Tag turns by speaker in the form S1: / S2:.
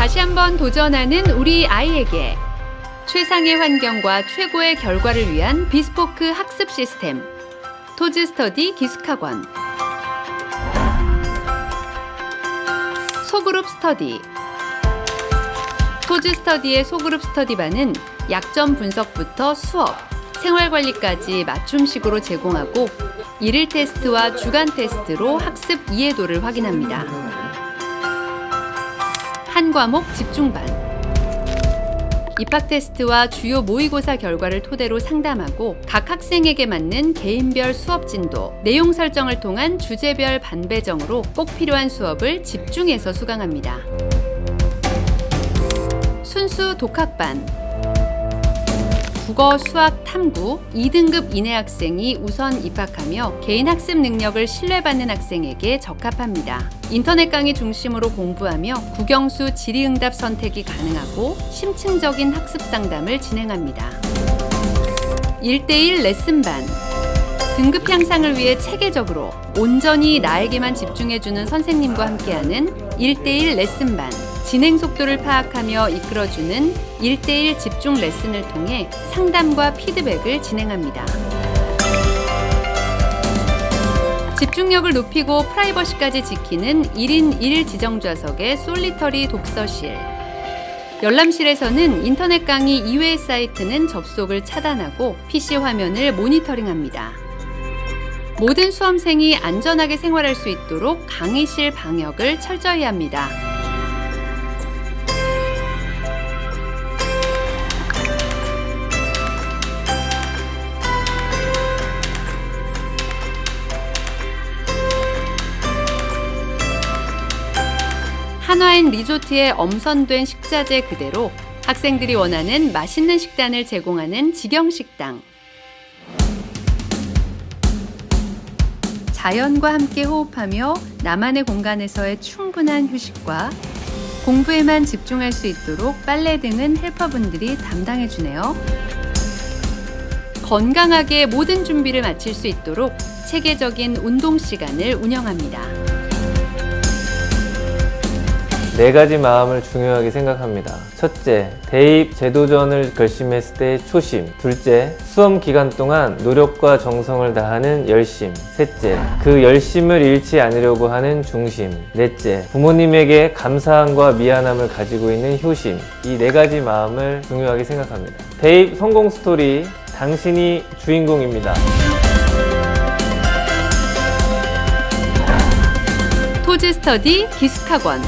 S1: 다시 한번 도전하는 우리 아이에게 최상의 환경과 최고의 결과를 위한 비스포크 학습 시스템 토즈 스터디 기숙학원 소그룹 스터디 토즈 스터디의 소그룹 스터디반은 약점 분석부터 수업, 생활 관리까지 맞춤식으로 제공하고 일일 테스트와 주간 테스트로 학습 이해도를 확인합니다. 한 과목 집중반. 입학 테스트와 주요 모의고사 결과를 토대로 상담하고 각 학생에게 맞는 개인별 수업 진도, 내용 설정을 통한 주제별 반배정으로 꼭 필요한 수업을 집중해서 수강합니다. 순수 독학반. 국어, 수학, 탐구 2등급 이내 학생이 우선 입학하며 개인 학습 능력을 신뢰받는 학생에게 적합합니다. 인터넷 강의 중심으로 공부하며 국영수 질의응답 선택이 가능하고 심층적인 학습 상담을 진행합니다. 1대1 레슨반 등급 향상을 위해 체계적으로 온전히 나에게만 집중해주는 선생님과 함께하는 1대1 레슨반 진행 속도를 파악하며 이끌어주는 1대1 집중 레슨을 통해 상담과 피드백을 진행합니다. 집중력을 높이고 프라이버시까지 지키는 1인 1 지정 좌석의 솔리터리 독서실. 열람실에서는 인터넷 강의 이외의 사이트는 접속을 차단하고 PC 화면을 모니터링합니다. 모든 수험생이 안전하게 생활할 수 있도록 강의실 방역을 철저히 합니다. 한화인 리조트의 엄선된 식자재 그대로 학생들이 원하는 맛있는 식단을 제공하는 직영식당. 자연과 함께 호흡하며 나만의 공간에서의 충분한 휴식과 공부에만 집중할 수 있도록 빨래 등은 헬퍼분들이 담당해 주네요. 건강하게 모든 준비를 마칠 수 있도록 체계적인 운동 시간을 운영합니다.
S2: 네 가지 마음을 중요하게 생각합니다. 첫째, 대입 재도전을 결심했을 때의 초심. 둘째, 수험 기간 동안 노력과 정성을 다하는 열심. 셋째, 그 열심을 잃지 않으려고 하는 중심. 넷째, 부모님에게 감사함과 미안함을 가지고 있는 효심. 이 네 가지 마음을 중요하게 생각합니다. 대입 성공 스토리, 당신이 주인공입니다.
S1: 토즈 스터디 기숙학원